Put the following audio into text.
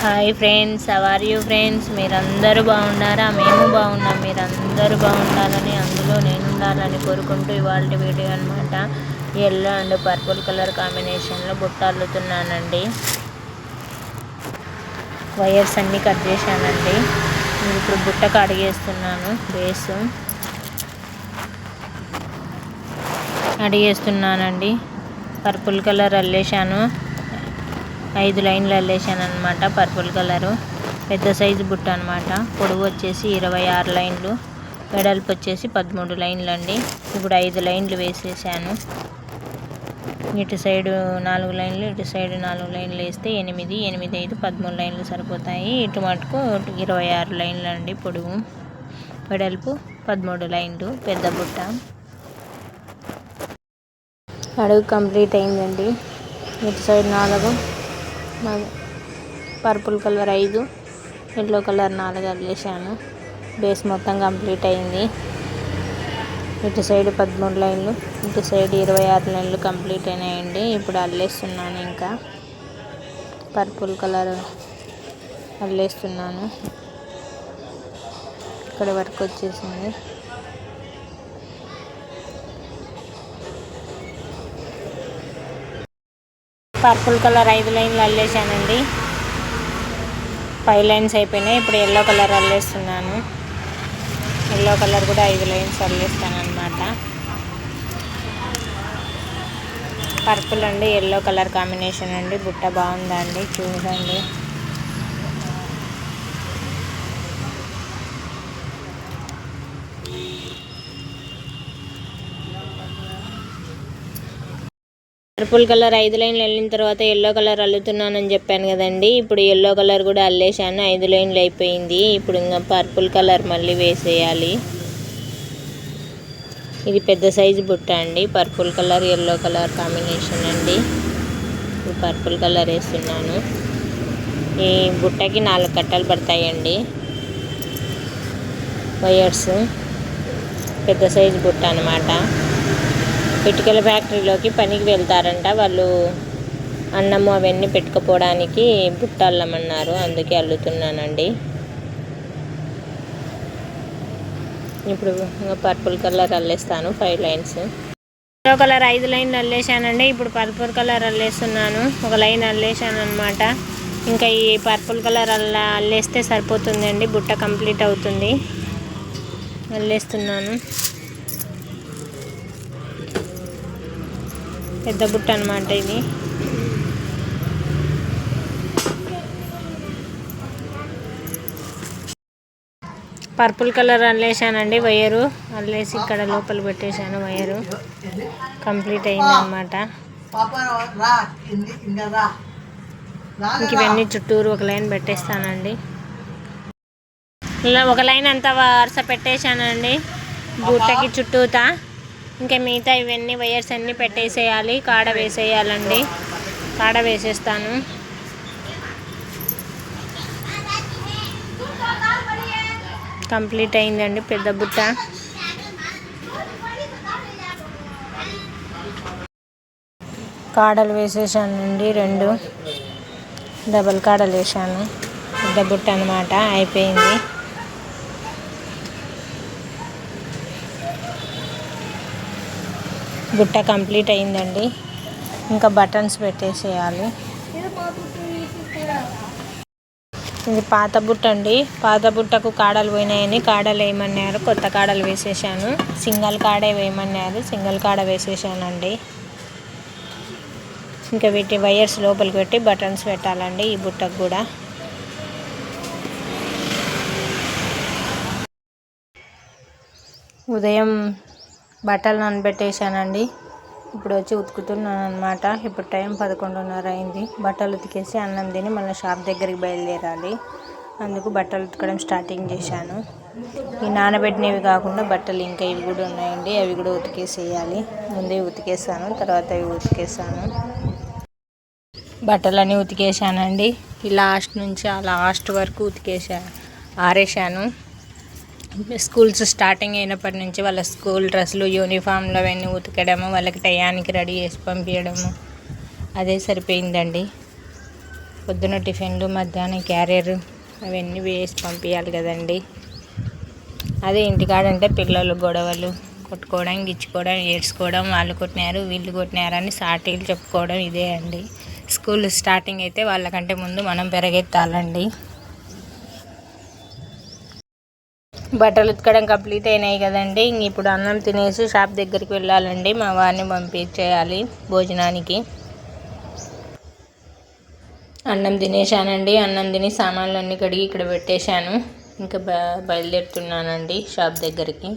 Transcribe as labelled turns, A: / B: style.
A: Hi friends are you friends మీరందరూ బాగున్నారా? మేము బాగున్నాం. మీరందరూ బాగుండాలని అందులో నేను ఉండాలని కోరుకుంటూ ఇవాళ వీడియో అనమాట ఎల్లో అండ్ పర్పుల్ కలర్ కాంబినేషన్లో బుట్ట అల్లుతున్నానండి. వైర్స్ అన్నీ కట్ చేశానండి. ఇప్పుడు బుట్ట కడిగేస్తున్నాను బేసు అడిగేస్తున్నానండి పర్పుల్ కలర్ అల్లేశాను. ఐదు లైన్లు అల్లేశాను అనమాట పర్పుల్ కలరు. పెద్ద సైజు బుట్ట అనమాట పొడవు వచ్చేసి ఇరవై ఆరు లైన్లు. వెడల్పు వచ్చేసి పదమూడు లైన్లు అండి ఇప్పుడు ఐదు లైన్లు వేసేసాను. ఇటు సైడు నాలుగు లైన్లు ఇటు సైడు నాలుగు లైన్లు వేస్తే ఎనిమిది ఎనిమిది ఐదు పదమూడు లైన్లు సరిపోతాయి. ఇటు మటుకు ఇరవై ఆరు లైన్లు అండి పొడవు. వెడల్పు పదమూడు లైన్లు పెద్ద బుట్ట. అడుగు కంప్లీట్ అయిందండి. ఇటు సైడ్ నాలుగు పర్పుల్ కలర్ ఐదు ఎల్లో కలర్ నాలుగు అల్లేసాను బేస్ మొత్తం కంప్లీట్ అయింది. ఇటు సైడ్ పదమూడు లైన్లు ఇటు సైడ్ ఇరవై ఆరు లైన్లు కంప్లీట్ అయినాయండి. ఇప్పుడు అల్లేస్తున్నాను ఇంకా. పర్పుల్ కలర్ అల్లేస్తున్నాను. ఇక్కడ వరకు వచ్చేసింది. పర్పుల్ కలర్ ఐదు లైన్లు అల్లేసానండి ఫైవ్ లైన్స్ అయిపోయినాయి. ఇప్పుడు ఎల్లో కలర్ అల్లేస్తున్నాను. ఎల్లో కలర్ కూడా ఐదు లైన్స్ అల్లేస్తాను అనమాట పర్పుల్ అండి ఎల్లో కలర్ కాంబినేషన్ అండి. బుట్ట బాగుందండి చూడండి. పర్పుల్ కలర్ ఐదు లైన్లు వెళ్ళిన తర్వాత ఎల్లో కలర్ అల్లుతున్నానని చెప్పాను కదండి. ఇప్పుడు ఎల్లో కలర్ కూడా అల్లేశాను. ఐదు లైన్లు అయిపోయింది. ఇప్పుడు ఇంకా పర్పుల్ కలర్ మళ్ళీ వేసేయాలి. ఇది పెద్ద సైజు బుట్ట అండి. Purple colour yellow colour combination అండి. పర్పుల్ కలర్ వేస్తున్నాను. ఈ బుట్టకి నాలుగు కట్టలు పడతాయండి. వైర్స్ పెద్ద సైజు బుట్ట అనమాట ఇటుకల ఫ్యాక్టరీలోకి పనికి వెళ్తారంట. వాళ్ళు అన్నము అవన్నీ పెట్టుకుపోవడానికి బుట్ట అల్లమన్నారు అందుకే అల్లుతున్నానండి. ఇప్పుడు పర్పుల్ కలర్ అల్లేస్తాను ఫైవ్ లైన్స్. ఎల్లో కలర్ ఐదు లైన్లు అల్లేసానండి ఇప్పుడు పర్పుల్ కలర్ అల్లేస్తున్నాను. ఒక లైన్ అల్లేసాను అనమాట ఇంకా ఈ పర్పుల్ కలర్ అల్ల అల్లేస్తే సరిపోతుందండి. బుట్ట కంప్లీట్ అవుతుంది. అల్లేస్తున్నాను. పెద్ద బుట్ట అనమాట ఇది. పర్పుల్ కలర్ అల్లేసానండి వైరు. అల్లేసి ఇక్కడ లోపల పెట్టేశాను వైరు. కంప్లీట్ అయిందనమాట ఇంక ఇవన్నీ చుట్టూరు ఒక లైన్ పెట్టేస్తానండి. ఇలా ఒక లైన్ అంతా వరుస పెట్టేశానండి. బుట్టకి చుట్టూతా. ఇంకా మిగతా ఇవన్నీ వైర్స్ అన్నీ పెట్టేసేయాలి. కాడ వేసేయాలండి. కాడ వేసేస్తాను. కంప్లీట్ అయిందండి పెద్ద బుట్ట. కాడలు వేసేసానండి రెండు. డబల్ కాడలు వేసాను. పెద్ద బుట్ట అనమాట అయిపోయింది. బుట్ట కంప్లీట్ అయిందండి. ఇంకా బటన్స్ పెట్టేసేయాలి. ఇది పాత బుట్ట అండి. పాత బుట్టకు కాడలు పోయినాయని కాడలు వేయమన్నారు. కొత్త కాడలు వేసేసాను. సింగల్ కాడే వేయమన్నారు. సింగల్ కాడ వేసేసానండి. ఇంకా వీటి వైర్స్ లోపలికి పెట్టి బటన్స్ పెట్టాలండి ఈ బుట్టకు కూడా. ఉదయం బట్టలు నానబెట్టేశానండి. ఇప్పుడు వచ్చి ఉతుకుతున్నాను అనమాట ఇప్పుడు టైం పదకొండున్నర అయింది. బట్టలు ఉతికేసి అన్నం తిని మళ్ళీ షాప్ దగ్గరికి బయలుదేరాలి. అందుకు బట్టలు ఉతకడం స్టార్టింగ్ చేశాను. ఈ నానబెట్టినవి కాకుండా బట్టలు ఇంకా ఇవి కూడా ఉన్నాయండి. అవి కూడా ఉతికేసేయాలి. ముందే ఉతికేసాను తర్వాత అవి ఉతికేసాను. బట్టలన్నీ ఉతికేసానండి ఈ లాస్ట్ నుంచి ఆ లాస్ట్ వరకు ఉతికేసా ఆరేసాను స్కూల్స్ స్టార్టింగ్ అయినప్పటి నుంచి వాళ్ళ స్కూల్ డ్రెస్సులు యూనిఫామ్లు అవన్నీ ఉతకడము వాళ్ళకి టయానికి రెడీ చేసి పంపించడము అదే సరిపోయిందండి. పొద్దున టిఫిన్లు మధ్యాహ్నం క్యారియర్ అవన్నీ వేసి పంపించాలి కదండి. అదే ఇంటికాడంటే పిల్లలు గొడవలు కొట్టుకోవడం గిచ్చుకోవడం ఏడ్చుకోవడం వాళ్ళు కొట్టినారు వీళ్ళు కొట్టినారు అని సాటీలు చెప్పుకోవడం ఇదే అండి. స్కూల్ స్టార్టింగ్ అయితే వాళ్ళకంటే ముందు మనం పెరగెత్తాలండి. బట్టలు ఉతకడం కంప్లీట్ అయినాయి కదండి. ఇంక ఇప్పుడు అన్నం తినేసి షాప్ దగ్గరికి వెళ్ళాలండి. మా వారిని పంపించేయాలి భోజనానికి. అన్నం తినేసానండి అన్నం తిని సామాన్లు అన్నీ కడిగి ఇక్కడ పెట్టేశాను. ఇంకా బ బయలుదేరుతున్నానండి షాప్ దగ్గరికి.